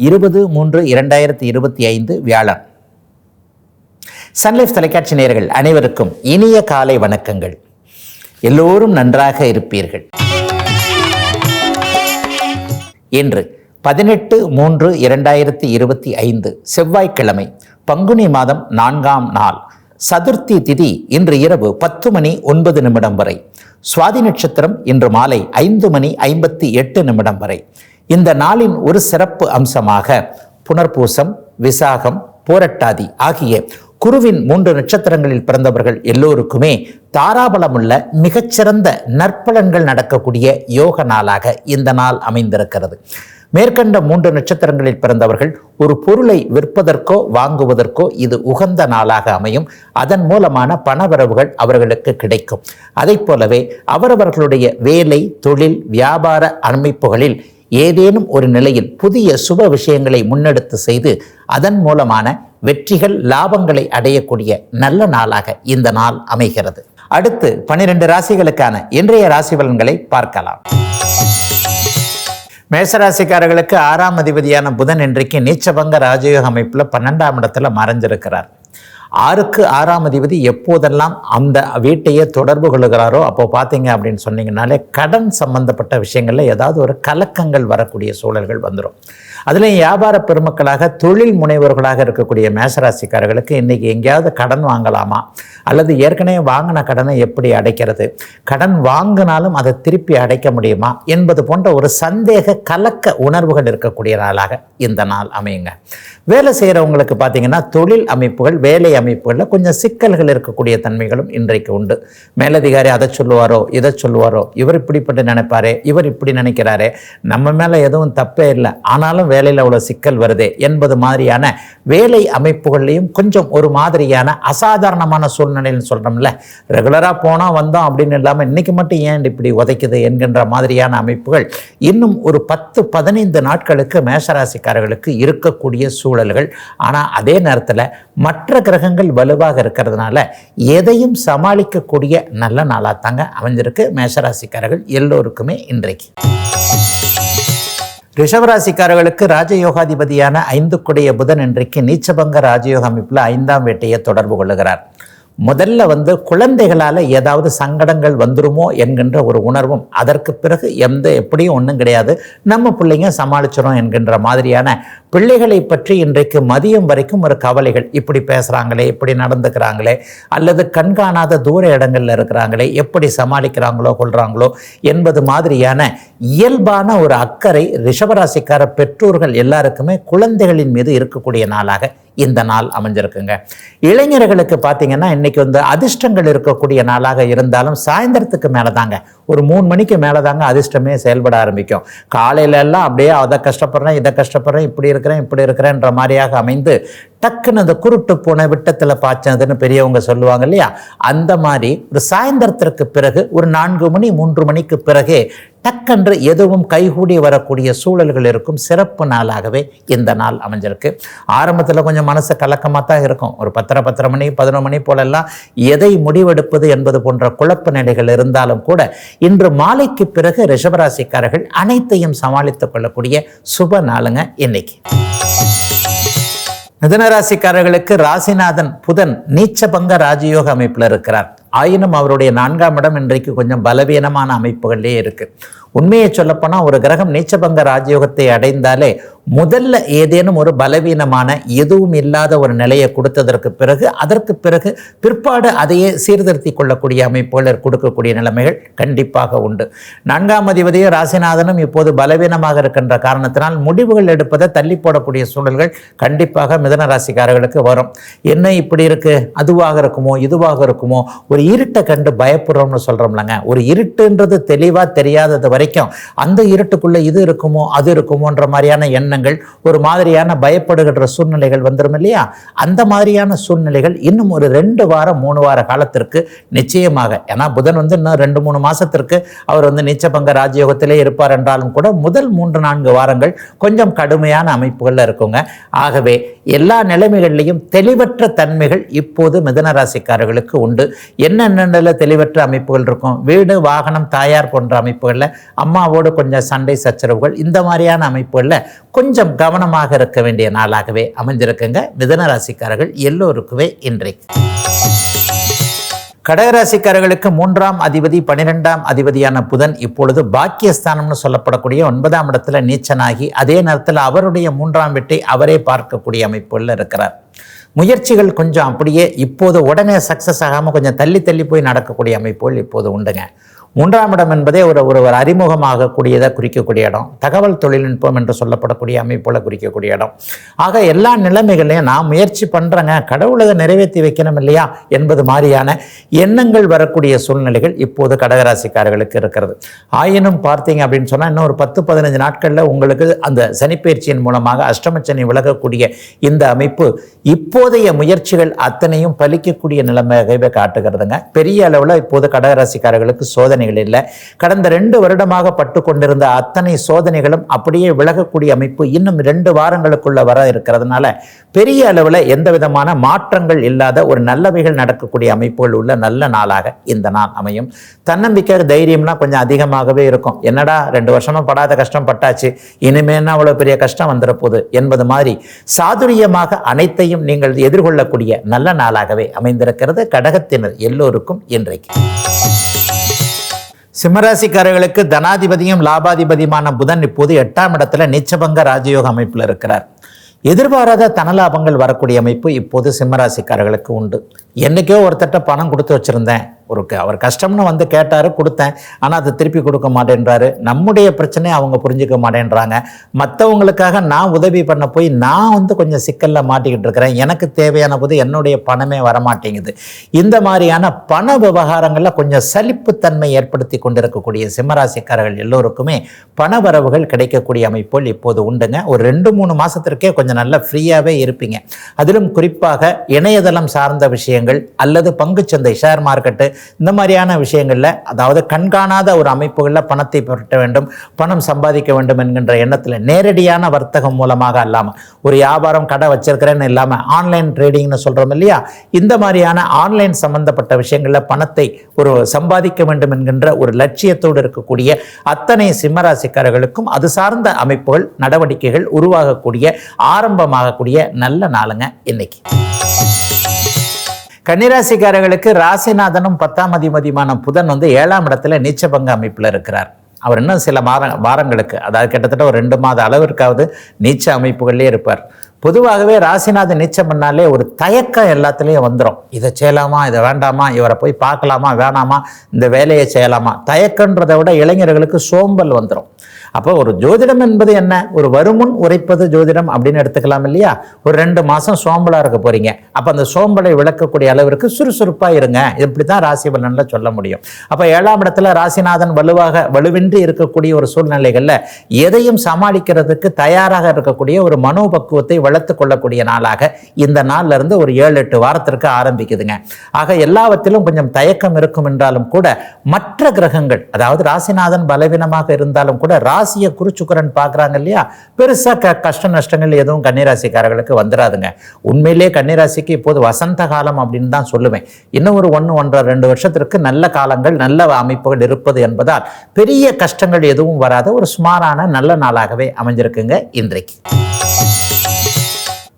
இருபது மூன்று இரண்டாயிரத்தி இருபத்தி ஐந்து வியாழன். சன்லைஃப் தொலைக்காட்சி நேர்கள் அனைவருக்கும் இனிய காலை வணக்கங்கள். எல்லோரும் நன்றாக இருப்பீர்கள். இன்று பதினெட்டு மூன்று இரண்டாயிரத்தி இருபத்தி ஐந்து செவ்வாய்க்கிழமை பங்குனி மாதம் நான்காம் நாள். சதுர்த்தி திதி இன்று இரவு பத்து மணி ஒன்பது நிமிடம் வரை. சுவாதி நட்சத்திரம் இன்று மாலை ஐந்து மணி ஐம்பத்தி எட்டு நிமிடம் வரை. இந்த நாளின் ஒரு சிறப்பு அம்சமாக புனர்பூசம் விசாகம் போரட்டாதி ஆகிய குருவின் மூன்று நட்சத்திரங்களில் பிறந்தவர்கள் எல்லோருக்குமே தாராபலமுள்ள மிகச்சிறந்த நற்பலன்கள் நடக்கக்கூடிய யோக நாளாக இந்த நாள் அமைந்திருக்கிறது. மேற்கண்ட மூன்று நட்சத்திரங்களில் பிறந்தவர்கள் ஒரு பொருளை விற்பதற்கோ வாங்குவதற்கோ இது உகந்த நாளாக அமையும். அதன் மூலமான பணவரவுகள் அவர்களுக்கு கிடைக்கும். அதை போலவே அவரவர்களுடைய வேலை தொழில் வியாபார அமைப்புகளில் ஏதேனும் ஒரு நிலையில் புதிய சுப விஷயங்களை முன்னெடுத்து செய்து அதன் மூலமான வெற்றிகள் லாபங்களை அடையக்கூடிய நல்ல நாளாக இந்த நாள் அமைகிறது. அடுத்து பனிரெண்டு ராசிகளுக்கான இன்றைய ராசி பலன்களை பார்க்கலாம். மேசராசிக்காரர்களுக்கு ஆறாம் அதிபதியான புதன் இன்றைக்கு நீச்சபங்க ராஜயோக அமைப்பில் பன்னெண்டாம் இடத்துல மறைஞ்சிருக்கிறார். ஆறுக்கு ஆறாம் அதிபதி எப்போதெல்லாம் அந்த வீட்டையே தொடர்பு கொள்கிறாரோ அப்போ பார்த்தீங்க அப்படின்னு சொன்னீங்கனாலே கடன் சம்பந்தப்பட்ட விஷயங்களில் ஏதாவது ஒரு கலக்கங்கள் வரக்கூடிய சூழல்கள் வந்துடும் அதுலேயும் வியாபார பெருமக்களாக தொழில் முனைவர்களாக இருக்கக்கூடிய மேசராசிக்காரர்களுக்கு இன்றைக்கி எங்கேயாவது கடன் வாங்கலாமா? அல்லது ஏற்கனவே வாங்கின கடனை எப்படி அடைக்கிறது? கடன் வாங்கினாலும் அதை திருப்பி அடைக்க முடியுமா? என்பது போன்ற ஒரு சந்தேக கலக்க உணர்வுகள் இருக்கக்கூடிய நாளாக இந்த நாள் அமையுங்க. வேலை செய்கிறவங்களுக்கு பார்த்தீங்கன்னா தொழில் அமைப்புகள் வேலை அமைப்புகளில் கொஞ்சம் சிக்கல்கள் இருக்கக்கூடிய தன்மைகளும் இன்றைக்கு உண்டு. மேலதிகாரி அதை சொல்லுவாரோ இதை சொல்லுவாரோ இவர் இப்படிப்பட்டு நினைப்பாரே இவர் இப்படி நினைக்கிறாரே நம்ம மேலே எதுவும் தப்பே இல்லை ஆனாலும் வேலையில் அவ்வளோ சிக்கல் வருதே என்பது மாதிரியான வேலை அமைப்புகள்லையும் கொஞ்சம் ஒரு மாதிரியான அசாதாரணமான சூழ்நிலைன்னு சொல்கிறோம்ல ரெகுலராக போனால் வந்தோம் அப்படின்னு இல்லாமல் இன்றைக்கி மட்டும் ஏன் இப்படி உதைக்குது என்கின்ற மாதிரியான அமைப்புகள் இன்னும் ஒரு பத்து பதினைந்து நாட்களுக்கு மேஷராசிக்காரர்களுக்கு இருக்கக்கூடிய சூழல்கள். ஆனால் அதே நேரத்தில் மற்ற கிரகங்கள் வலுவாக இருக்கிறதுனால எதையும் சமாளிக்கக்கூடிய நல்ல நாளாக தாங்க அமைஞ்சிருக்கு மேஷராசிக்காரர்கள் எல்லோருக்குமே இன்றைக்கு. ரிஷவராசிக்காரர்களுக்கு ராஜயோகாதிபதியான ஐந்து குடைய புதன் இன்றைக்கு நீச்சபங்க ராஜயோக அமைப்பில் ஐந்தாம் வேட்டையை தொடர்பு கொள்ளுகிறார். முதல்ல வந்து குழந்தைகளால் ஏதாவது சங்கடங்கள் வந்துருமோ என்கின்ற ஒரு உணர்வும் அதற்கு பிறகு எந்த எப்படியும் ஒன்றும் கிடையாது. நம்ம பிள்ளைங்க சமாளிச்சிடும் என்கின்ற மாதிரியான பிள்ளைகளை பற்றி இன்றைக்கு மதியம் வரைக்கும் ஒரு கவலைகள். இப்படி பேசுகிறாங்களே இப்படி நடந்துக்கிறாங்களே அல்லது கண்காணாத தூர இடங்களில் இருக்கிறாங்களே எப்படி சமாளிக்கிறாங்களோ கொள்கிறாங்களோ என்பது மாதிரியான இயல்பான ஒரு அக்கறை ரிஷபராசிக்கார பெற்றோர்கள் எல்லாருக்குமே குழந்தைகளின் மீது இருக்கக்கூடிய நாளாக இந்த நாள் அமைஞ்சிருக்குங்க. இளைஞர்களுக்கு பார்த்தீங்கன்னா இன்னைக்கு வந்து அதிர்ஷ்டங்கள் இருக்கக்கூடிய நாளாக இருந்தாலும் சாயந்தரத்துக்கு மேலே தாங்க ஒரு மூணு மணிக்கு மேலே தாங்க அதிர்ஷ்டமே செயல்பட ஆரம்பிக்கும். காலையில எல்லாம் அப்படியே அதை கஷ்டப்படுறேன் இதை கஷ்டப்படுறேன் இப்படி இருக்கிறேன் இப்படி இருக்கிறேன்ற மாதிரியாக அமைந்து டக்குன்னு அந்த குருட்டு போன விட்டத்தில் பாய்ச்சதுன்னு பெரியவங்க சொல்லுவாங்க இல்லையா? அந்த மாதிரி ஒரு சாயந்தரத்திற்கு பிறகு ஒரு நான்கு மணி மூன்று மணிக்கு பிறகே டக்கென்று எதுவும் கைகூடி வரக்கூடிய சூழல்கள் இருக்கும். சிறப்பு நாளாகவே இந்த நாள் அமைஞ்சிருக்கு. ஆரம்பத்தில் கொஞ்சம் மனசு கலக்கமாக தான் இருக்கும். ஒரு பத்தரை பத்தரை மணி பதினொரு மணி போலெல்லாம் எதை முடிவெடுப்பது என்பது போன்ற குழப்ப நிலைகள் இருந்தாலும் கூட இன்று மாலைக்கு பிறகு ரிஷபராசிக்காரர்கள் அனைத்தையும் சமாளித்துக் கொள்ளக்கூடிய சுப நாளுங்க இன்னைக்கு. மிதனராசிக்காரர்களுக்கு ராசிநாதன் புதன் நீச்சபங்க ராஜயோக அமைப்பில் இருக்கிறார். ஆயினும் அவருடைய நான்காம் இடம் இன்றைக்கு கொஞ்சம் பலவீனமான அமைப்புகளிலே இருக்கு. உண்மையை சொல்லப்போனால் ஒரு கிரகம் நீச்சபங்க ராஜயோகத்தை அடைந்தாலே முதல்ல ஏதேனும் ஒரு பலவீனமான எதுவும் இல்லாத ஒரு நிலையை கொடுத்ததற்கு பிறகு அதற்கு பிறகு பிற்பாடு அதையே சீர்திருத்தி கொள்ளக்கூடிய அமைப்புகள் கொடுக்கக்கூடிய நிலைமைகள் கண்டிப்பாக உண்டு. நான்காம் அதிபதியும் ராசிநாதனும் இப்போது பலவீனமாக இருக்கின்ற காரணத்தினால் முடிவுகள் எடுப்பதை தள்ளி போடக்கூடிய சூழல்கள் கண்டிப்பாக மிதன ராசிக்காரர்களுக்கு வரும். என்ன இப்படி இருக்கு? அதுவாக இருக்குமோ? இதுவாக இருக்குமோ? ஒரு இருட்டை கண்டு பயப்படுறோம்னு சொல்கிறோம்லங்க ஒரு இருட்டுன்றது தெளிவாக தெரியாதது வரைக்கும் அந்த இருட்டுக்குள்ளே இது இருக்குமோ அது இருக்குமோன்ற மாதிரியான எண்ணங்கள் ஒரு மாதிரியான பயப்படுகின்ற சூழ்நிலைகள் வந்துடும் இல்லையா? அந்த மாதிரியான சூழ்நிலைகள் இன்னும் ஒரு ரெண்டு வாரம் மூணு வார காலத்திற்கு நிச்சயமாக ஏன்னா புதன் வந்து இன்னும் ரெண்டு மூணு மாதத்திற்கு அவர் வந்து நீச்சபங்க ராஜயோகத்திலே இருப்பார் என்றாலும் கூட முதல் மூன்று நான்கு வாரங்கள் கொஞ்சம் கடுமையான அமைப்புகளில் இருக்குங்க. ஆகவே எல்லா நிலைமைகள்லையும் தெளிவற்ற தன்மைகள் இப்போது மிதனராசிக்காரர்களுக்கு உண்டு. என்னென்ன தெளிவற்ற அமைப்புகள் இருக்கும்? வீடு வாகனம் தாயார் போன்ற அமைப்புகளில் அம்மாவோடு கொஞ்சம் சண்டை சச்சரவுகள் இந்த மாதிரியான அமைப்புகளில் கொஞ்சம் கவனமாக இருக்க வேண்டிய நாளாகவே அமைஞ்சிருக்குங்க. மிதன ராசிக்காரர்கள் எல்லோருக்குமே இன்றைக்கு. கடகராசிக்காரர்களுக்கு மூன்றாம் அதிபதி பனிரெண்டாம் அதிபதியான புதன் இப்பொழுது பாக்கியஸ்தானம்னு சொல்லப்படக்கூடிய ஒன்பதாம் இடத்துல நீச்சனாகி அதே நேரத்தில் அவருடைய மூன்றாம் வீட்டை அவரே பார்க்கக்கூடிய அமைப்புகளில் இருக்கிறார். முயற்சிகள் கொஞ்சம் அப்படியே இப்போது உடனே சக்ஸஸ் ஆகாமல் கொஞ்சம் தள்ளி தள்ளி போய் நடக்கக்கூடிய அமைப்புகள் இப்போது உண்டுங்க. மூன்றாம் இடம் என்பதே ஒரு ஒரு ஒரு அறிமுகமாகக்கூடியதை குறிக்கக்கூடிய இடம். தகவல் தொழில்நுட்பம் என்று சொல்லப்படக்கூடிய அமைப்புகளை குறிக்கக்கூடிய இடம். ஆக எல்லா நிலைமைகளையும் நான் முயற்சி பண்ணுறேங்க கடவுளை நிறைவேற்றி வைக்கணும் இல்லையா? என்பது மாதிரியான எண்ணங்கள் வரக்கூடிய சூழ்நிலைகள் இப்போது கடகராசிக்காரர்களுக்கு இருக்கிறது. ஆயினும் பார்த்தீங்க அப்படின்னு சொன்னால் இன்னும் ஒரு பத்து பதினஞ்சு நாட்களில் உங்களுக்கு அந்த சனிப்பயிற்சியின் மூலமாக அஷ்டமச்சனி விலகக்கூடிய இந்த அமைப்பு இப்போதைய முயற்சிகள் அத்தனையும் பலிக்கக்கூடிய நிலைமையாகவே காட்டுகிறதுங்க. பெரிய அளவில் இப்போது கடகராசிக்காரர்களுக்கு சோதனை இல்லை. கடந்த ரெண்டு வருடமாக பட்டு கொண்டிருந்த அத்தனை சோதனைகளும் அப்படியே விலகக்கூடிய அமைப்பு இன்னும் ரெண்டு வாரங்களுக்குள்ள வர இருக்கிறதுனால பெரிய அளவில் எந்த விதமான மாற்றங்கள் இல்லாத ஒரு நல்லவைகள் நடக்கக்கூடிய அமைப்புகள் உள்ள நல்ல நாளாக இந்த நாள் அமையும். தன்னம்பிக்கை தைரியம்னா கொஞ்சம் அதிகமாகவே இருக்கும். என்னடா ரெண்டு வருஷமா படாத கஷ்டம் பட்டாச்சு இனிமே அவ்வளவு அவ்வளோ பெரிய கஷ்டம் வந்துட போகுது என்பது மாதிரி சாதுரியமாக அனைத்தையும் நீங்கள் எதிர்கொள்ளக்கூடிய நல்ல நாளாகவே அமைந்திருக்கிறது. கடகத்தினர் எல்லோருக்கும் இன்றைக்கு. சிம்மராசிக்காரர்களுக்கு தனாதிபதியும் லாபாதிபதியுமான புதன் இப்போது எட்டாம் இடத்துல நிச்சபங்க ராஜயோக அமைப்பில் இருக்கிறார். எதிர்பாராத தனலாபங்கள் வரக்கூடிய அமைப்பு இப்போது சிம்மராசிக்காரர்களுக்கு உண்டு. என்னைக்கோ ஒருத்தட்ட பணம் கொடுத்து வச்சுருந்தேன். ஒரு க- அவர் கஷ்டம்னு வந்து கேட்டார் கொடுத்தேன். ஆனால் அதை திருப்பி கொடுக்க மாட்டேன்றாரு. நம்முடைய பிரச்சனையை அவங்க புரிஞ்சுக்க மாட்டேன்றாங்க. மற்றவங்களுக்காக நான் உதவி பண்ண போய் நான் வந்து கொஞ்சம் சிக்கலில் மாட்டிக்கிட்டு இருக்கிறேன். எனக்கு தேவையான போது என்னுடைய பணமே வரமாட்டேங்குது. இந்த மாதிரியான பண விவகாரங்களில் கொஞ்சம் சலிப்புத்தன்மை ஏற்படுத்தி கொண்டிருக்கக்கூடிய சிம்மராசிக்காரர்கள் எல்லோருக்குமே பண வரவுகள் கிடைக்கக்கூடிய அமைப்புகள் இப்போது உண்டுங்க. ஒரு ரெண்டு மூணு மாதத்திற்கே கொஞ்சம் நல்லா ஃப்ரீயாகவே இருப்பீங்க. அதிலும் குறிப்பாக இணையதளம் சார்ந்த விஷயங்கள் அல்லது பங்குச்சந்தை ஷேர் மார்க்கெட்டு இந்த மாதிரியான விஷயங்களில் அதாவது கண்காணாத ஒரு அமைப்புகளில் பணத்தை புரட்ட வேண்டும் பணம் சம்பாதிக்க வேண்டும் என்கின்ற எண்ணத்தில் நேரடியான வர்த்தகம் மூலமாக அல்லாமல் ஒரு வியாபாரம் கடை வச்சிருக்கிறேன்னு இல்லாமல் ஆன்லைன் ட்ரேடிங்னு சொல்கிறோம் இல்லையா? இந்த மாதிரியான ஆன்லைன் சம்பந்தப்பட்ட விஷயங்களில் பணத்தை ஒரு சம்பாதிக்க வேண்டும் என்கின்ற ஒரு லட்சியத்தோடு இருக்கக்கூடிய அத்தனை சிம்மராசிக்காரர்களுக்கும் அது சார்ந்த அமைப்புகள் நடவடிக்கைகள் உருவாகக்கூடிய ஆரம்பமாகக்கூடிய நல்ல நாளுங்க இன்னைக்கு. கன்னிராசிக்காரர்களுக்கு ராசிநாதனும் பத்தாம் அதிபதியுமான புதன் வந்து ஏழாம் இடத்துல நீச்சபங்க அமைப்பில் இருக்கிறார். அவர் இன்னும் சில வார வாரங்களுக்கு அதாவது கிட்டத்தட்ட ஒரு ரெண்டு மாத அளவிற்காவது நீச்ச அமைப்புகள்லேயே இருப்பார். பொதுவாகவே ராசிநாதன் நீச்சம் பண்ணாலே ஒரு தயக்கம் எல்லாத்துலேயும் வந்துடும் இதை செய்யலாமா இதை வேண்டாமா இவரை போய் பார்க்கலாமா வேணாமா இந்த வேலையை செய்யலாமா? தயக்கன்றதை விட இளைஞர்களுக்கு சோம்பல் வந்துடும் அப்போ ஒரு ஜோதிடம் என்பது என்ன? ஒரு வருமுன் உரைப்பது ஜோதிடம் அப்படின்னு எடுத்துக்கலாம் இல்லையா? ஒரு ரெண்டு மாதம் சோம்பலாக இருக்க போறீங்க. அப்போ அந்த சோம்பலை விளக்கக்கூடிய அளவிற்கு சுறுசுறுப்பாக இருங்க. இப்படி தான் ராசி பலனில் சொல்ல முடியும். அப்போ ஏழாம் இடத்துல ராசிநாதன் வலுவாக வலுவின்றி இருக்கக்கூடிய ஒரு சூழ்நிலைகளில் எதையும் சமாளிக்கிறதுக்கு தயாராக இருக்கக்கூடிய ஒரு மனோபக்குவத்தை வளர்த்து கொள்ளக்கூடிய நாளாக இந்த நாள்ல இருந்து ஒரு ஏழு எட்டு வாரத்திற்கு ஆரம்பிக்குதுங்க. ஆக எல்லாவற்றிலும் கொஞ்சம் தயக்கம் இருக்கும் என்றாலும் கூட மற்ற கிரகங்கள் அதாவது ராசிநாதன் பலவீனமாக இருந்தாலும் கூட ராசியை குறிச்சுக்குரன் பார்க்குறாங்க இல்லையா? பெருசாக க கஷ்ட நஷ்டங்கள் எதுவும் கன்னிராசிக்காரர்களுக்கு வந்துடாதுங்க உண்மையிலே கன்னிராசிக்கு இப்போது வசந்த காலம் அப்படின்னு தான் சொல்லுவேன். இன்னும் ஒரு ஒன்று ஒன்றரை ரெண்டு வருஷத்திற்கு நல்ல காலங்கள் நல்ல அமைப்புகள் இருப்பது என்பதால் பெரிய கஷ்டங்கள் எதுவும் வராத ஒரு சுமாரான நல்ல நாளாகவே அமைஞ்சிருக்குங்க இன்றைக்கு.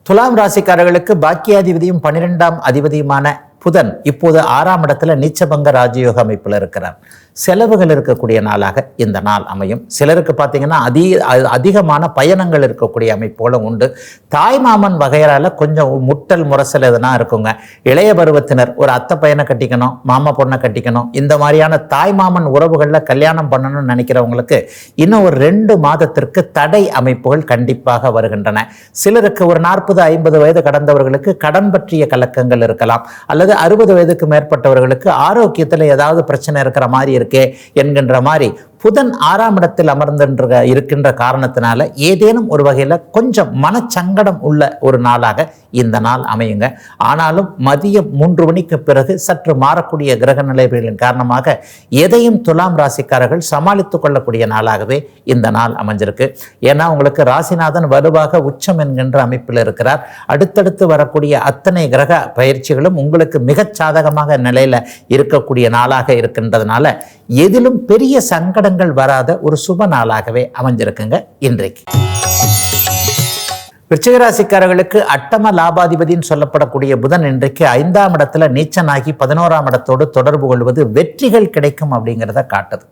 துலாம் ராசிக்காரர்களுக்கு பாக்கியாதிபதியும் பன்னிரெண்டாம் அதிபதியுமான புதன் இப்போது ஆறாம் இடத்துல நீச்சபங்க ராஜயோக அமைப்பில் இருக்கிறார். செலவுகள் இருக்கக்கூடிய நாளாக இந்த நாள் அமையும். சிலருக்கு பார்த்தீங்கன்னா அதிக அதிகமான பயணங்கள் இருக்கக்கூடிய அமைப்போல உண்டு. தாய் மாமன் கொஞ்சம் முட்டல் முரசல் எதுனா இருக்குங்க. இளைய பருவத்தினர் ஒரு அத்தை பையனை கட்டிக்கணும் மாமா பொண்ணை கட்டிக்கணும் இந்த மாதிரியான தாய் மாமன் உறவுகளில் கல்யாணம் பண்ணணும்னு நினைக்கிறவங்களுக்கு இன்னும் ஒரு ரெண்டு மாதத்திற்கு தடை அமைப்புகள் கண்டிப்பாக வருகின்றன. சிலருக்கு ஒரு நாற்பது ஐம்பது வயது கடந்தவர்களுக்கு கடன் பற்றிய கலக்கங்கள் இருக்கலாம். அல்லது அறுபது வயதுக்கு மேற்பட்டவர்களுக்கு ஆரோக்கியத்தில் ஏதாவது பிரச்சனை இருக்கிற மாதிரி இருக்கு என்கின்ற மாதிரி புதன் ஆறாம் இடத்தில் அமர்ந்தின்ற இருக்கின்ற காரணத்தினால ஏதேனும் ஒரு வகையில் கொஞ்சம் மனச்சங்கடம் உள்ள ஒரு நாளாக இந்த நாள் அமையுங்க. ஆனாலும் மதியம் மூன்று மணிக்கு பிறகு சற்று மாறக்கூடிய கிரக நிலைகளின் காரணமாக எதையும் துலாம் ராசிக்காரர்கள் சமாளித்துக் கொள்ளக்கூடிய நாளாகவே இந்த நாள் அமைஞ்சிருக்கு. ஏன்னா உங்களுக்கு ராசிநாதன் வலுவாக உச்சம் என்கின்ற அமைப்பில் இருக்கிறார். அடுத்தடுத்து வரக்கூடிய அத்தனை கிரக பயிற்சிகளும் உங்களுக்கு மிகச் சாதகமாக நிலையில் இருக்கக்கூடிய நாளாக இருக்கின்றதுனால எதிலும் பெரிய சங்கட சங்கடங்கள் வராத ஒரு சுப நாளாகவே அமைஞ்சிருக்குங்க இன்றைக்கு. விருச்சிகராசிக்காரர்களுக்கு அட்டம லாபாதிபதினு சொல்லப்படக்கூடிய புதன் இன்றைக்கு ஐந்தாம் இடத்துல நீச்சனாகி பதினோராம் இடத்தோடு தொடர்பு கொள்வது வெற்றிகள் கிடைக்கும் அப்படிங்கிறத காட்டுது.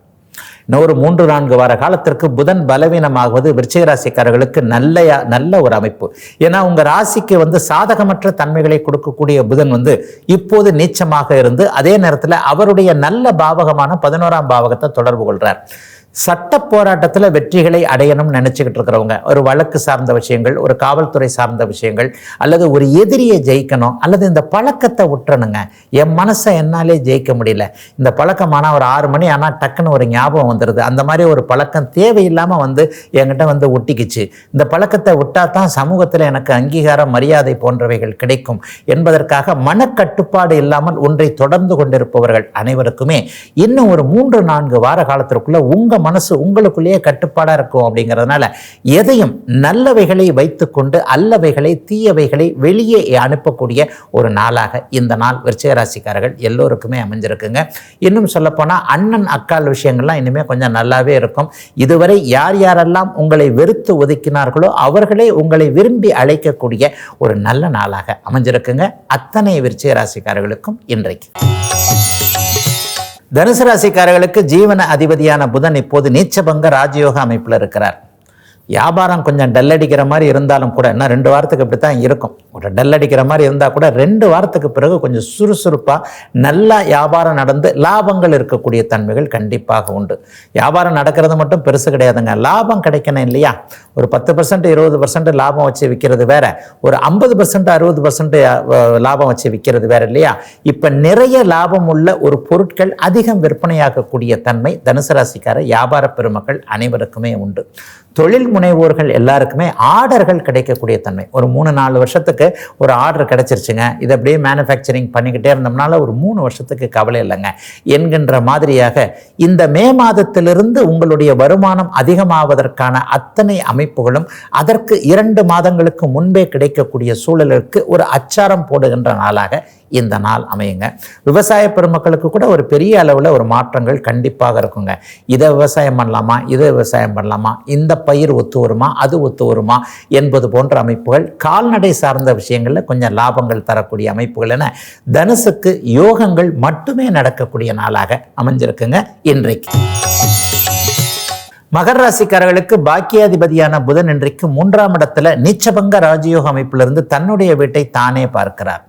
இன்னும் ஒரு மூன்று நான்கு வார காலத்திற்கு புதன் பலவீனமாகுவது விருச்சிக ராசிக்காரர்களுக்கு நல்ல நல்ல ஒரு அமைப்பு. ஏன்னா உங்க ராசிக்கு வந்து சாதகமற்ற தன்மைகளை கொடுக்கக்கூடிய புதன் வந்து இப்போது நீச்சமாக இருந்து அதே நேரத்தில் அவருடைய நல்ல பாவகமான பதினோராம் பாவகத்தை தொடர்பு கொள்றார். சட்ட போராட்டத்தில் வெற்றிகளை அடையணும்னு நினச்சிக்கிட்டு இருக்கிறவங்க ஒரு வழக்கு சார்ந்த விஷயங்கள் ஒரு காவல்துறை சார்ந்த விஷயங்கள் அல்லது ஒரு எதிரியை ஜெயிக்கணும் அல்லது இந்த பழக்கத்தை விட்டுறணுங்க. என் மனசை என்னாலே ஜெயிக்க முடியல. இந்த பழக்கமானால் ஒரு ஆறு மணி ஆனால் டக்குன்னு ஒரு ஞாபகம் வந்துடுது அந்த மாதிரி ஒரு பழக்கம் தேவையில்லாமல் வந்து என்கிட்ட வந்து ஒட்டிக்கிச்சு. இந்த பழக்கத்தை விட்டால் தான் சமூகத்தில் எனக்கு அங்கீகாரம் மரியாதை போன்றவைகள் கிடைக்கும் என்பதற்காக மனக்கட்டுப்பாடு இல்லாமல் ஒன்றை தொடர்ந்து கொண்டிருப்பவர்கள் அனைவருக்குமே இன்னும் ஒரு மூன்று நான்கு வார காலத்திற்குள்ளே உங்கள் மனசு உங்களுக்குள்ளேயே கட்டுப்பாடாக இருக்கும் அப்படிங்கிறதுனால எதையும் நல்லவைகளை வைத்துக்கொண்டு அல்லவைகளை தீயவைகளை வெளியே அனுப்பக்கூடிய ஒரு நாளாக இந்த நாள் விருச்சிக ராசிக்காரர்கள் எல்லோருக்குமே அமைஞ்சிருக்குங்க. இன்னும் சொல்லப்போனால் அண்ணன் அக்கால் விஷயங்கள்லாம் இனிமேல் கொஞ்சம் நல்லாவே இருக்கும். இதுவரை யார் யாரெல்லாம் உங்களை வெறுத்து ஒதுக்கினார்களோ அவர்களே உங்களை விரும்பி அழைக்கக்கூடிய ஒரு நல்ல நாளாக அமைஞ்சிருக்குங்க. அத்தனை விருச்சிக ராசிக்காரர்களுக்கும் இன்றைக்கு. தனுசு ராசிக்காரர்களுக்கு ஜீவன அதிபதியான புதன் இப்போது நீச்சபங்க ராஜயோக அமைப்பில் இருக்கிறார். வியாபாரம் கொஞ்சம் டல் அடிக்கிற மாதிரி இருந்தாலும் கூட இன்னும் ரெண்டு வாரத்துக்கு இப்படி தான் இருக்கும். ஒரு டல் அடிக்கிற மாதிரி இருந்தால் கூட ரெண்டு வாரத்துக்கு பிறகு கொஞ்சம் சுறுசுறுப்பாக நல்லா வியாபாரம் நடந்து லாபங்கள் இருக்கக்கூடிய தன்மைகள் கண்டிப்பாக உண்டு. வியாபாரம் நடக்கிறது மட்டும் பெருசு கிடையாதுங்க. லாபம் கிடைக்கணும் இல்லையா? ஒரு பத்து பர்சன்ட் இருபது பர்சன்ட் லாபம் வச்சு விற்கிறது வேற. ஒரு ஐம்பது பர்சன்ட் அறுபது பர்சன்ட் லாபம் வச்சு விற்கிறது வேற இல்லையா? இப்போ நிறைய லாபம் உள்ள ஒரு பொருட்கள் அதிகம் விற்பனையாகக்கூடிய தன்மை தனுசு ராசிக்கார வியாபார பெருமக்கள் அனைவருக்குமே உண்டு. தொழில் முனைவோர்கள் எல்லாருக்குமே ஆர்டர்கள் கிடைக்கக்கூடிய தன்மை. ஒரு மூணு நாலு வருஷத்துக்கு ஒரு ஆர்டர் கிடைச்சிருச்சுங்க. இது அப்படியே மேனுஃபேக்சரிங் பண்ணிக்கிட்டே இருந்தோம்னால ஒரு மூணு வருஷத்துக்கு கவலை இல்லைங்க. என்கின்ற மாதிரியாக இந்த மே மாதத்திலிருந்து உங்களுடைய வருமானம் அதிகமாவதற்கான அத்தனை அமைப்புகளும் அதற்கு இரண்டு மாதங்களுக்கு முன்பே கிடைக்கக்கூடிய சூழலுக்கு ஒரு அச்சாரம் போடுகின்ற நாளாக இந்த நாள் அமையுங்க. விவசாய பெருமக்களுக்கு கூட ஒரு பெரிய அளவில் ஒரு மாற்றங்கள் கண்டிப்பாக இருக்குங்க. இதை விவசாயம் பண்ணலாமா? இதை விவசாயம் பண்ணலாமா? இந்த பயிர் ஒத்து வருமா? அது ஒத்து வருமா? என்பது போன்ற அமைப்புகள் கால்நடை சார்ந்த விஷயங்களில் கொஞ்சம் லாபங்கள் தரக்கூடிய அமைப்புகள் என தனுசுக்கு யோகங்கள் மட்டுமே நடக்கக்கூடிய நாளாக அமைஞ்சிருக்குங்க இன்றைக்கு. மகர ராசிக்காரர்களுக்கு பாக்கியாதிபதியான புதன் இன்றைக்கு மூன்றாம் இடத்துல நீச்சபங்க ராஜயோக அமைப்பிலிருந்து தன்னுடைய வீட்டை தானே பார்க்கிறார்.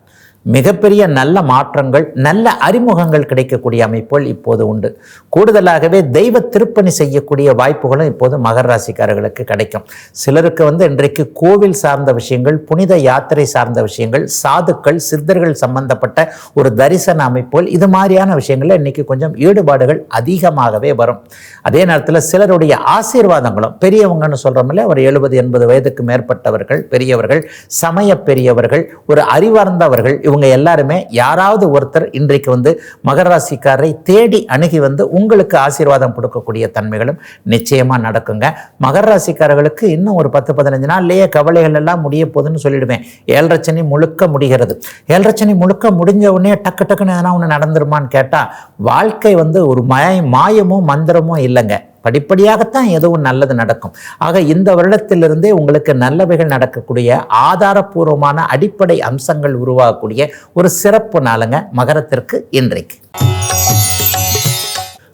மிகப்பெரிய நல்ல மாற்றங்கள் நல்ல அறிமுகங்கள் கிடைக்கக்கூடிய அமைப்புகள் இப்போது உண்டு. கூடுதலாகவே தெய்வ திருப்பணி செய்யக்கூடிய வாய்ப்புகளும் இப்போது மகர ராசிக்காரர்களுக்கு கிடைக்கும். சிலருக்கு வந்து இன்றைக்கு கோவில் சார்ந்த விஷயங்கள் புனித யாத்திரை சார்ந்த விஷயங்கள் சாதுக்கள் சித்தர்கள் சம்பந்தப்பட்ட ஒரு தரிசன அமைப்புகள் இது மாதிரியான விஷயங்களில் இன்னைக்கு கொஞ்சம் ஈடுபாடுகள் அதிகமாகவே வரும். அதே நேரத்தில் சிலருடைய ஆசீர்வாதங்களும் பெரியவங்கன்னு சொல்கிறோம்ல ஒரு எழுபது எண்பது வயதுக்கு மேற்பட்டவர்கள் பெரியவர்கள் சமய பெரியவர்கள் ஒரு அறிவார்ந்தவர்கள் இவங்க எல்லாருமே யாராவது ஒருத்தர் இன்றைக்கு வந்து மகர ராசிக்காரரை தேடி அணுகி வந்து உங்களுக்கு ஆசீர்வாதம் கொடுக்கக்கூடிய தன்மைகளும் நிச்சயமாக நடக்குங்க. மகர ராசிக்காரர்களுக்கு இன்னும் ஒரு பத்து பதினஞ்சு நாள்லேயே கவலைகள் எல்லாம் முடிய போகுதுன்னு சொல்லிடுவேன். ஏழரை முழுக்க முடிகிறது. ஏழரை முழுக்க முடிஞ்ச உடனே டக்கு டக்குன்னு எதனா ஒன்று நடந்துருமான்னு கேட்டால் வாழ்க்கை வந்து ஒரு மாய மாயமோ மந்திரமோ இல்லைங்க. படிப்படியாகத்தான் எதுவும் நல்லது நடக்கும். ஆக இந்த வருடத்திலிருந்தே உங்களுக்கு நல்லவைகள் நடக்கக்கூடிய ஆதாரபூர்வமான அடிப்படை அம்சங்கள் உருவாகக்கூடிய ஒரு சிறப்பு நாளுங்க மகரத்திற்கு இன்றைக்கு.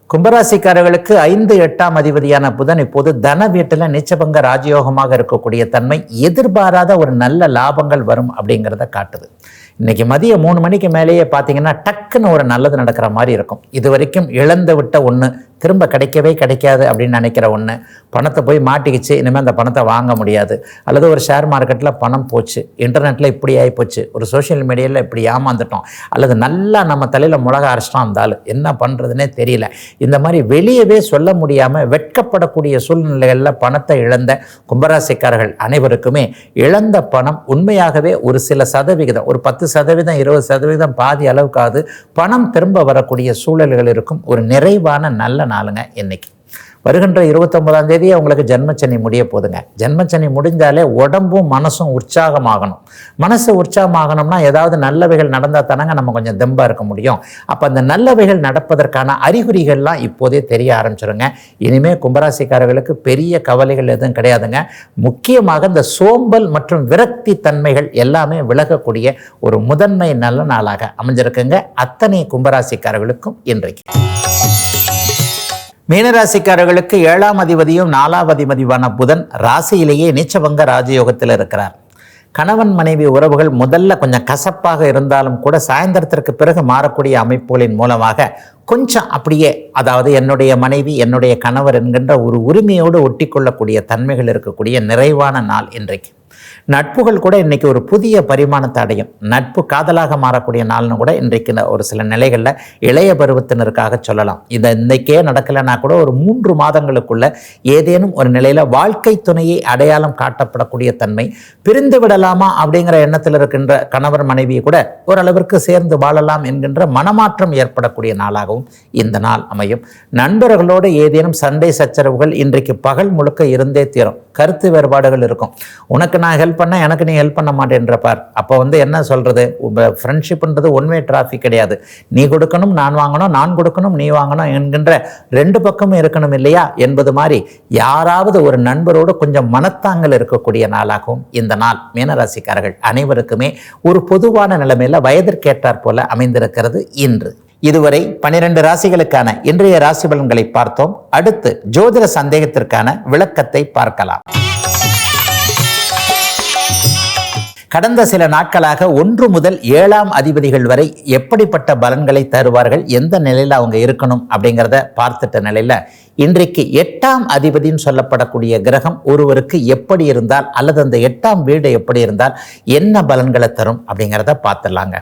கும்பராசிக்காரர்களுக்கு ஐந்து எட்டாம் அதிபதியான புதன் இப்போது தன வீட்டில் நிச்சபங்க ராஜயோகமாக இருக்கக்கூடிய தன்மை எதிர்பாராத ஒரு நல்ல லாபங்கள் வரும் அப்படிங்கிறத காட்டுது. இன்னைக்கு மதியம் மூணு மணிக்கு மேலேயே பார்த்தீங்கன்னா டக்குன்னு ஒரு நல்லது நடக்கிற மாதிரி இருக்கும். இது வரைக்கும் இழந்து விட்ட ஒன்று திரும்ப கிடைக்கவே கிடைக்காது அப்படின்னு நினைக்கிற ஒன்று பணத்தை போய் மாட்டிக்கிச்சு இனிமேல் அந்த பணத்தை வாங்க முடியாது. அல்லது ஒரு ஷேர் மார்க்கெட்டில் பணம் போச்சு இன்டர்நெட்டில் இப்படி ஆகி போச்சு ஒரு சோஷியல் மீடியாவில் இப்படி ஏமாந்துட்டோம் அல்லது நல்லா நம்ம தலையில் மிளகா அரைச்சிட்டோம் இருந்தாலும் என்ன பண்ணுறதுனே தெரியல. இந்த மாதிரி வெளியவே சொல்ல முடியாமல் வெட்கப்படக்கூடிய சூழ்நிலைகளில் பணத்தை இழந்த கும்பராசிக்காரர்கள் அனைவருக்குமே இழந்த பணம் உண்மையாகவே ஒரு சில சதவிகிதம் ஒரு பத்து சதவீதம் இருபது சதவீதம் பாதி அளவுக்காவது பணம் திரும்ப வரக்கூடிய சூழல்கள் இருக்கும். ஒரு நிறைவான நல்ல நாளுங்க இன்னைக்கு. வருகின்ற இருபத்தொன்பதாம் தேதி அவங்களுக்கு ஜென்மச்சனி முடிய போதுங்க. ஜென்மச்சனி முடிஞ்சாலே உடம்பும் மனசும் உற்சாகமாகணும். மனசு உற்சாகமாகணும்னா ஏதாவது நல்லவைகள் நடந்தால் தானங்க நம்ம கொஞ்சம் தெம்பாக இருக்க முடியும். அப்போ அந்த நல்லவைகள் நடப்பதற்கான அறிகுறிகள்லாம் இப்போதே தெரிய ஆரம்பிச்சிருங்க. இனிமேல் கும்பராசிக்காரர்களுக்கு பெரிய கவலைகள் எதுவும் கிடையாதுங்க. முக்கியமாக இந்த சோம்பல் மற்றும் விரக்தி தன்மைகள் எல்லாமே விலகக்கூடிய ஒரு முதன்மை நல்ல நாளாக அமைஞ்சிருக்குங்க. அத்தனை கும்பராசிக்காரர்களுக்கும் இன்றைக்கு. மீனராசிக்காரர்களுக்கு ஏழாம் அதிபதியும் நாலாம் அதிபதியுமான புதன் ராசியிலேயே நீச்சபங்க ராஜயோகத்தில் இருக்கிறார். கணவன் மனைவி உறவுகள் முதல்ல கொஞ்சம் கசப்பாக இருந்தாலும் கூட சாயந்தரத்திற்கு பிறகு மாறக்கூடிய அமைப்புகளின் மூலமாக கொஞ்சம் அப்படியே அதாவது என்னுடைய மனைவி என்னுடைய கணவர் என்கின்ற ஒரு உரிமையோடு ஒட்டி கொள்ளக்கூடிய தன்மைகள் இருக்கக்கூடிய நிறைவான நாள் இன்றைக்கு. நட்புகள் கூட இன்றைக்கி ஒரு புதிய பரிமாணத்தை அடையும். நட்பு காதலாக மாறக்கூடிய நாள்னு கூட இன்றைக்கு ஒரு சில நிலைகளில் இளைய பருவத்தினருக்காக சொல்லலாம். இதை இன்றைக்கே நடக்கலைன்னா கூட ஒரு மூன்று மாதங்களுக்குள்ள ஏதேனும் ஒரு நிலையில் வாழ்க்கை துணையை அடையாளம் காட்டப்படக்கூடிய தன்மை பிரிந்து விடலாமா அப்படிங்கிற எண்ணத்தில் இருக்கின்ற கணவர் மனைவியை கூட ஓரளவிற்கு சேர்ந்து வாழலாம் என்கின்ற மனமாற்றம் ஏற்படக்கூடிய நாளாகவும் இந்த நாள் அமையும். நண்பர்களோடு ஏதேனும் சண்டை சச்சரவுகள் இன்றைக்கு பகல் முழுக்க இருந்தே தீரும். கருத்து வேறுபாடுகள் இருக்கும். உனக்கு நான் நான் ஹெல்ப் பண்ண எனக்கு நீ ஹெல்ப் பண்ண மாட்டேன்றப்பார் அப்போ வந்து என்ன சொல்கிறது ஃப்ரெண்ட்ஷிப்ன்றது ஒன்வே டிராஃபிக் கிடையாது. நீ கொடுக்கணும் நான் வாங்கணும் நான் கொடுக்கணும் நீ வாங்கணும் என்கின்ற ரெண்டு பக்கமும் இருக்கணும் இல்லையா? என்பது மாதிரி யாராவது ஒரு நண்பரோடு கொஞ்சம் மனத்தாங்கல் இருக்கக்கூடிய நாளாகவும் இந்த நாள். மீனராசிக்காரர்கள் அனைவருக்குமே ஒரு பொதுவான நிலைமையில் வயதிற்கேற்றாற் போல அமைந்திருக்கிறது இன்று. இதுவரை பனிரெண்டு ராசிகளுக்கான இன்றைய ராசி பலன்களை பார்த்தோம். அடுத்து ஜோதிட சந்தேகத்திற்கான விளக்கத்தை பார்க்கலாம். கடந்த சில நாட்களாக ஒன்று முதல் ஏழாம் அதிபதிகள் வரை எப்படிப்பட்ட பலன்களை தருவார்கள்? எந்த நிலையில் அவங்க இருக்கணும்? அப்படிங்கிறத பார்த்துட்ட நிலையில் இன்றைக்கு எட்டாம் அதிபதின்னு சொல்லப்படக்கூடிய கிரகம் ஒருவருக்கு எப்படி இருந்தால் அல்லது அந்த எட்டாம் வீடு எப்படி இருந்தால் என்ன பலன்களை தரும் அப்படிங்கிறத பார்த்துடலாங்க.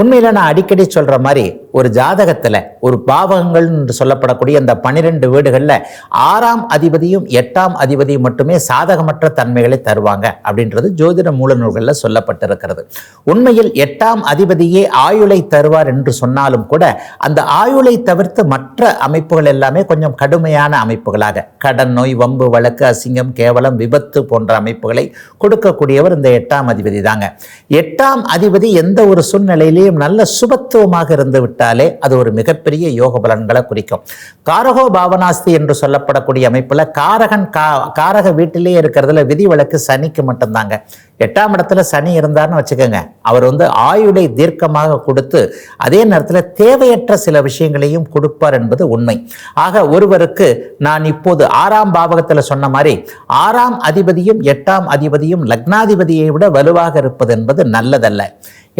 உண்மையில் நான் அடிக்கடி சொல்கிற மாதிரி ஒரு ஜாதகத்தில் ஒரு பாவகங்கள் என்று சொல்லப்படக்கூடிய அந்த பன்னிரெண்டு வீடுகளில் ஆறாம் அதிபதியும் எட்டாம் அதிபதியும் மட்டுமே சாதகமற்ற தன்மைகளை தருவாங்க அப்படின்றது ஜோதிட மூல நூல்களில் சொல்லப்பட்டிருக்கிறது. உண்மையில் எட்டாம் அதிபதியே ஆயுளை தருவார் என்று சொன்னாலும் கூட அந்த ஆயுளை தவிர்த்து மற்ற அமைப்புகள் எல்லாமே கொஞ்சம் கடுமையான அமைப்புகளாக. கடன் நோய் வம்பு வழக்கு அசிங்கம் கேவலம் விபத்து போன்ற அமைப்புகளை கொடுக்கக்கூடியவர் இந்த எட்டாம் அதிபதி தாங்க. எட்டாம் அதிபதி எந்த ஒரு சூழ்நிலையிலேயும் நல்ல சுபத்துவமாக இருந்து விட்டாலே அது ஒரு மிகப்பெரிய யோக பலன்களை குறிக்கும். காரகோ பாவனாஸ்தி என்று சொல்லப்படக்கூடிய அமைப்புல காரகன் கா காரக வீட்டிலேயே இருக்கிறதுல விதிவிலக்கு சனிக்கு மட்டும்தாங்க. எட்டாம் இடத்துல சனி இருந்தார்னு வச்சுக்கோங்க. அவர் வந்து ஆயுளை தீர்க்கமாக கொடுத்து அதே நேரத்தில் தேவையற்ற சில விஷயங்களையும் கொடுப்பார் என்பது உண்மை. ஆக ஒருவருக்கு நான் இப்போது ஆறாம் பாவகத்தில் சொன்ன மாதிரி ஆறாம் அதிபதியும் எட்டாம் அதிபதியும் லக்னாதிபதியை விட வலுவாக இருப்பது என்பது நல்லதல்ல.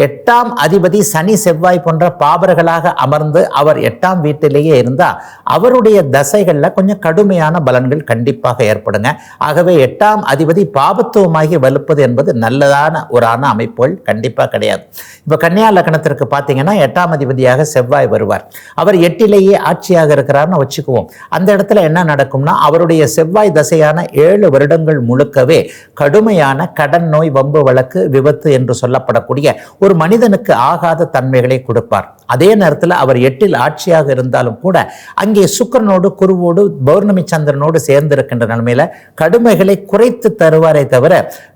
எட்டாம் அதிபதி சனி செவ்வாய் போன்ற பாபர்களாக அமர்ந்து அவர் எட்டாம் வீட்டிலேயே இருந்தால் அவருடைய தசைகளில் கொஞ்சம் கடுமையான பலன்கள் கண்டிப்பாக ஏற்படுங்க. ஆகவே எட்டாம் அதிபதி பாபத்துவமாகி வலுப்பது என்பது என்பது நல்லதான ஒரு ஆன அமைப்புகள் கண்டிப்பாக கிடையாது. இப்போ கன்னியா லக்னத்திற்கு பார்த்தீங்கன்னா எட்டாம் அதிபதியாக செவ்வாய் வருவார். அவர் எட்டிலேயே ஆட்சியாக இருக்கிறார்னு வச்சுக்குவோம். அந்த இடத்துல என்ன நடக்கும்னா அவருடைய செவ்வாய் தசையான ஏழு வருடங்கள் முழுக்கவே கடுமையான கடன் நோய் வம்பு வழக்கு விபத்து என்று சொல்லப்படக்கூடிய ஒரு மனிதனுக்கு ஆகாத தன்மைகளை கொடுப்பார். அதே நேரத்தில் அவர் எட்டில் ஆட்சியாக இருந்தாலும் கூட அங்கே சுக்கரனோடு குருவோடு பௌர்ணமி சந்திரனோடு சேர்ந்திருக்கின்ற நிலைமையில் கடுமைகளை குறைத்து தருவாரே தவிர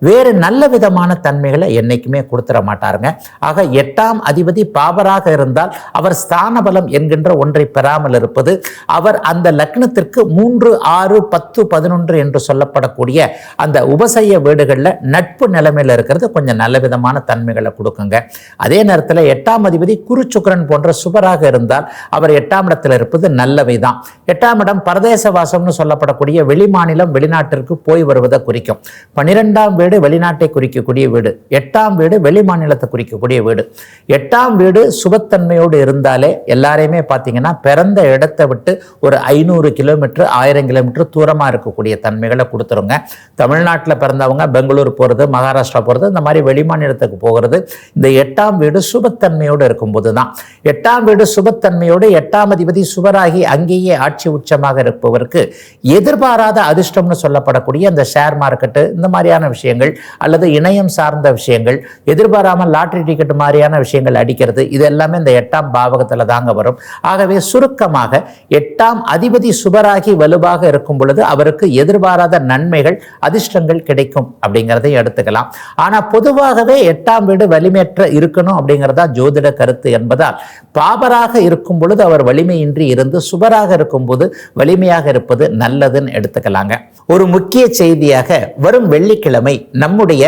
வேறு நல்ல நல்ல விதமான தன்மைகளை என்னைக்குமே கொடுத்துட மாட்டாருங்க. ஆக எட்டாம் அதிபதி பாபராக இருந்தால் அவர் ஸ்தான பலம் என்கின்ற ஒன்றை பெறாமல் இருப்பது அவர் அந்த லக்னத்திற்கு மூன்று ஆறு பத்து பதினொன்று என்று சொல்லப்படக்கூடிய அந்த உபசய வீடுகளில் நட்பு நிலைமையில் இருக்கிறது கொஞ்சம் நல்ல விதமான தன்மைகளை கொடுக்குங்க. அதே நேரத்தில் எட்டாம் அதிபதி குருச்சுக்கரன் போன்ற சுபராக இருந்தால் அவர் எட்டாம் இடத்தில் இருப்பது நல்லவை தான் எட்டாம் இடம் பரதேச வாசம்னு சொல்லப்படக்கூடிய வெளிமாநிலம் வெளிநாட்டிற்கு போய் வருவதை குறிக்கும். பன்னிரெண்டாம் வீடு வெளிநாட்டை குறிக்கக்கூடிய வீடு. எட்டாம் வீடு வெளி மாநிலத்தை குறிக்கக்கூடிய வீடு. எட்டாம் வீடு சுபத்தன்மையோடு இருந்தாலே எல்லாரையுமே பார்த்தீங்கன்னா பிறந்த இடத்தை விட்டு ஒரு ஐநூறு கிலோமீட்டர் ஆயிரம் கிலோமீட்டர் தூரமாக இருக்கக்கூடிய தன்மைகளை கொடுத்துருங்க. தமிழ்நாட்டில் பிறந்தவங்க பெங்களூர் போகிறது மகாராஷ்டிரா போகிறது இந்த மாதிரி வெளி மாநிலத்துக்கு போகிறது இந்த எட்டாம் வீடு சுபத்தன்மையோடு இருக்கும்போது தான். எட்டாம் வீடு சுபத்தன்மையோடு எட்டாம் அதிபதி சுபராகி அங்கேயே ஆட்சி உச்சமாக இருப்பவருக்கு எதிர்பாராத அதிர்ஷ்டம்னு சொல்லப்படக்கூடிய அந்த ஷேர் மார்க்கெட்டு இந்த மாதிரியான விஷயங்கள் அல்லது அல்லது இணையம் சார்ந்த விஷயங்கள் எதிர்பாராமல் லாட்ரி டிக்கெட் மாதிரியான விஷயங்கள் அடிக்கிறது இது எல்லாமே இந்த எட்டாம் பாவகத்தில் தாங்க வரும். ஆகவே சுருக்கமாக எட்டாம் அதிபதி சுபராகி வலுவாக இருக்கும் பொழுது அவருக்கு எதிர்பாராத நன்மைகள் அதிர்ஷ்டங்கள் கிடைக்கும் அப்படிங்கிறதையும் எடுத்துக்கலாம். ஆனால் பொதுவாகவே எட்டாம் வீடு வலிமையற்ற இருக்கணும் அப்படிங்கிறதா ஜோதிட கருத்து என்பதால் பாபராக இருக்கும் பொழுது அவர் வலிமையின்றி இருந்து சுபராக இருக்கும்போது வலிமையாக இருப்பது நல்லதுன்னு எடுத்துக்கலாங்க. ஒரு முக்கிய செய்தியாக வரும் வெள்ளிக்கிழமை நம்முடைய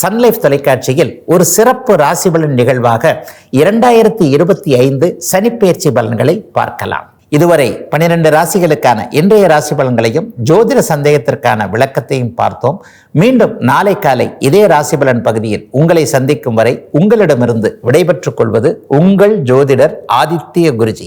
சன்லைஃப் தொலைக்காட்சியில் ஒரு சிறப்பு ராசி பலன் நிகழ்வாக இரண்டாயிரத்தி இருபத்தி ஐந்து சனிப்பெயர்ச்சி பலன்களை பார்க்கலாம். இதுவரை பனிரெண்டு ராசிகளுக்கான இன்றைய ராசி பலன்களையும் ஜோதிட சந்தேகத்திற்கான விளக்கத்தையும் பார்த்தோம். மீண்டும் நாளை காலை இதே ராசி பலன் பகுதியில் உங்களை சந்திக்கும் வரை உங்களிடமிருந்து விடைபெற்றுக் கொள்வது உங்கள் ஜோதிடர் ஆதித்ய குருஜி.